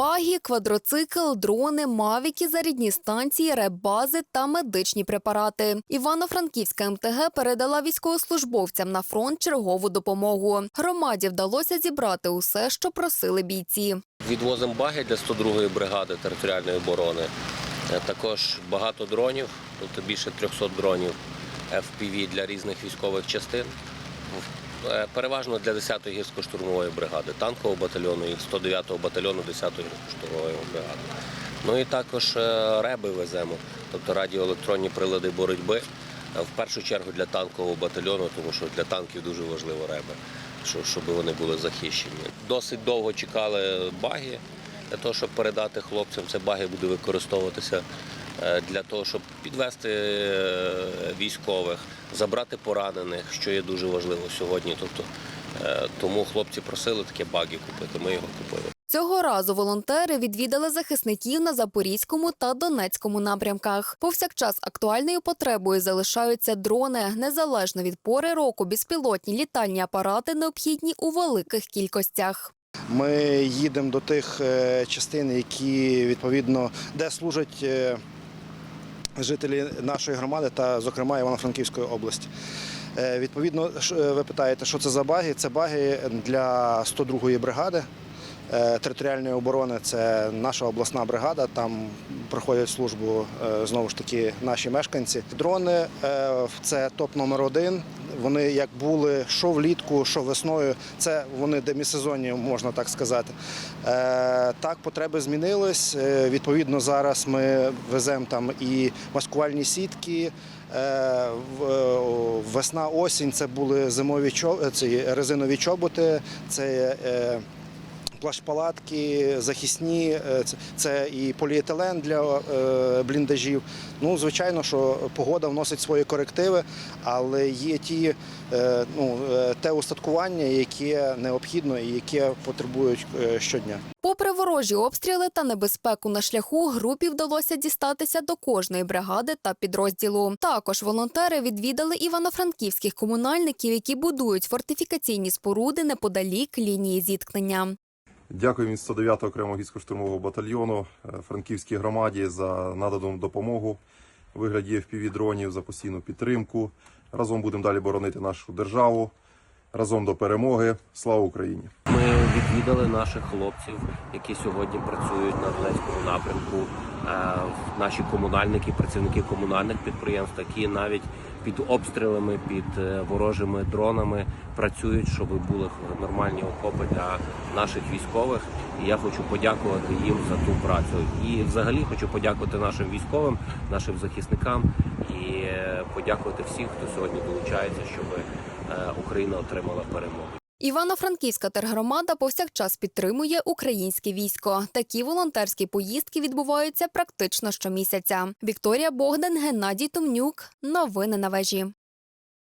Багі, квадроцикл, дрони, мавіки, зарядні станції, ребази та медичні препарати. Івано-Франківська МТГ передала військовослужбовцям на фронт чергову допомогу. Громаді вдалося зібрати усе, що просили бійці. Відвозимо баги для 102-ї бригади територіальної оборони. Е, Також багато дронів, тобто більше 300 дронів FPV для різних військових частин. Е, Переважно для 10-ї гірсько-штурмової бригади, танкового батальйону і 109-го батальйону 10-ї гірсько-штурмової бригади. Ну і також е, реби веземо, тобто радіоелектронні прилади боротьби. Е, В першу чергу для танкового батальйону, тому що для танків дуже важливо реби, щоб вони були захищені. Досить довго чекали баги для того, щоб передати хлопцям. Це баги буде використовуватися для того, щоб підвести е, військових, забрати поранених, що є дуже важливо сьогодні. Тобто, е, тому хлопці просили таке баги купити. Ми його купили. Цього разу волонтери відвідали захисників на Запорізькому та Донецькому напрямках. Повсякчас актуальною потребою залишаються дрони. Незалежно від пори року, безпілотні літальні апарати необхідні у великих кількостях. Ми їдемо до тих е, частин, які відповідно де служать е, жителі нашої громади та, зокрема, Івано-Франківської області. Е, Відповідно, е, ви питаєте, що це за баги? Це баги для 102-ї бригади. е, Територіальної оборони це наша обласна бригада. Там проходять службу знову ж таки наші мешканці. Дрони це топ номер один. Вони як були що влітку, що весною. Це вони демісезонні, можна так сказати. Е, Так, потреби змінились. Е, Відповідно, зараз ми веземо там і маскувальні сітки. Е, Весна, осінь це були зимові ці резинові чоботи. Це плащ-палатки, захисні, е, це, і поліетилен для е, бліндажів. Ну, звичайно, що погода вносить свої корективи, але є ті, е, ну, те устаткування, яке необхідно і яке потребують щодня. Попри ворожі обстріли та небезпеку на шляху, групі вдалося дістатися до кожної бригади та підрозділу. Також волонтери відвідали івано-франківських комунальників, які будують фортифікаційні споруди неподалік лінії зіткнення. Дякую від 109 окремого гірсько-штурмового батальйону е, Франківській громаді за надану допомогу у вигляді FPV-дронів, за постійну підтримку. Разом будемо далі боронити нашу державу. Разом до перемоги. Слава Україні! Ми відвідали наших хлопців, які сьогодні працюють на Донецькому напрямку. Е, Наші комунальники, працівники комунальних підприємств, які навіть під обстрілами, під е, ворожими дронами працюють, щоб були нормальні окопи для наших військових. І я хочу подякувати їм за ту працю. І взагалі хочу подякувати нашим військовим, нашим захисникам і е, подякувати всім, хто сьогодні долучається, щоб Україна отримала перемогу. Івано-Франківська тергромада повсякчас підтримує українське військо. Такі волонтерські поїздки відбуваються практично щомісяця. Вікторія Богдан, Геннадій Томнюк. Новини на вежі.